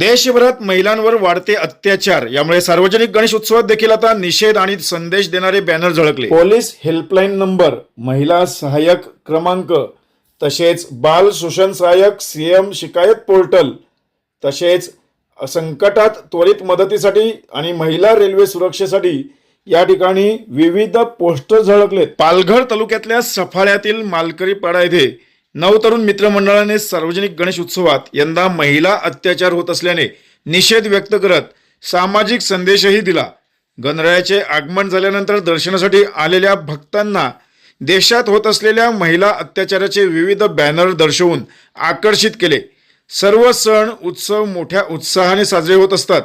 देशभरात महिलांवर वाढते अत्याचार. यामुळे सार्वजनिक गणेश उत्सवात देखील आता निषेध आणि संदेश देणारे बॅनर झळकले. पोलीस हेल्पलाईन नंबर महिला सहाय्यक क्रमांक तसेच बाल शोषण सहाय्यक सीएम शिकायत पोर्टल तसेच संकटात त्वरित मदतीसाठी आणि महिला रेल्वे सुरक्षेसाठी या ठिकाणी विविध पोस्टर झळकलेत. पालघर तालुक्यातल्या सफाळ्यातील मालकरी पाडा येथे नवतरुण मित्रमंडळाने सार्वजनिक गणेश उत्सवात यंदा महिला अत्याचार होत असल्याने निषेध व्यक्त करत सामाजिक संदेशही दिला. गणरायाचे आगमन झाल्यानंतर दर्शनासाठी आलेल्या भक्तांना देशात होत असलेल्या महिला अत्याचाराचे विविध बॅनर दर्शवून आकर्षित केले. सर्व सण उत्सव मोठ्या उत्साहाने साजरे होत असतात.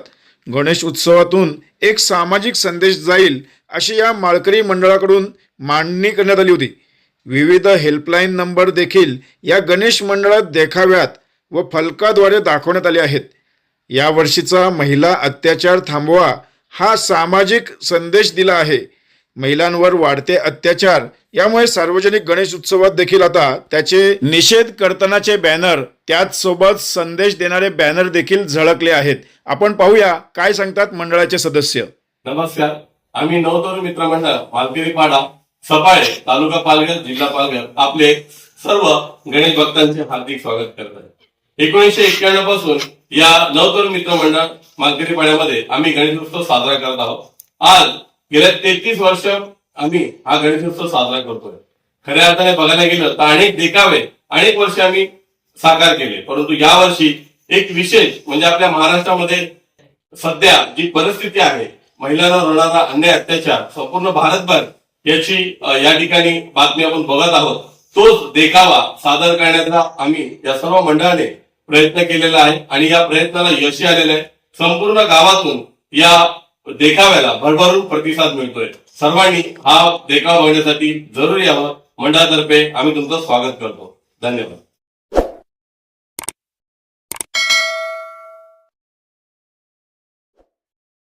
गणेश उत्सवातून एक सामाजिक संदेश जाईल अशी या माळकरी मंडळाकडून मांडणी करण्यात आली होती. विविध हेल्पलाईन नंबर देखील या गणेश मंडळात देखाव्यात व फलकाद्वारे दाखवण्यात आले आहेत. या वर्षीचा महिला अत्याचार थांबवा हा सामाजिक संदेश दिला आहे. महिलांवर वाढते अत्याचार यामुळे सार्वजनिक गणेश उत्सवात देखील आता त्याचे निषेध करतानाचे बॅनर त्याचसोबत संदेश देणारे बॅनर देखील झळकले आहेत. आपण पाहूया काय सांगतात मंडळाचे सदस्य. नमस्कार आम्ही नवतरुण मित्रमंडळ मालगिरी पाडा. सफाळे तालुका पालघर जिल्हा पालघर आपले सर्व गणेश भक्तांचे हार्दिक स्वागत करत आहे एकोणीसशे एक्क्याण्णवपासून या नवतर मित्र मंडळ मालगिरी पाड्यामध्ये आम्ही गणेशोत्सव साजरा करत आहोत. आज गेल्या तेहतीस वर्ष आम्ही हा गणेशोत्सव साजरा करतोय. खऱ्या अर्थाने बघायला गेलं तर अनेक देखावे अनेक वर्ष आम्ही साकार केले. परंतु यावर्षी एक विशेष म्हणजे आपल्या महाराष्ट्रामध्ये सध्या जी परिस्थिती आहे महिलांना होणारा अन्याय अत्याचार संपूर्ण भारतभर याची या ठिकाणी बातमी आपण बघत आहोत. तोच देखावा सादर करण्याचा आम्ही या सर्व मंडळाने प्रयत्न केलेला आहे आणि या प्रयत्नाला यशही आलेलं आहे. संपूर्ण गावातून या देखाव्याला भरभरून प्रतिसाद मिळतोय. सर्वांनी हा देखावा बघण्यासाठी जरूर यावं. मंडळातर्फे आम्ही तुमचं स्वागत करतो. धन्यवाद.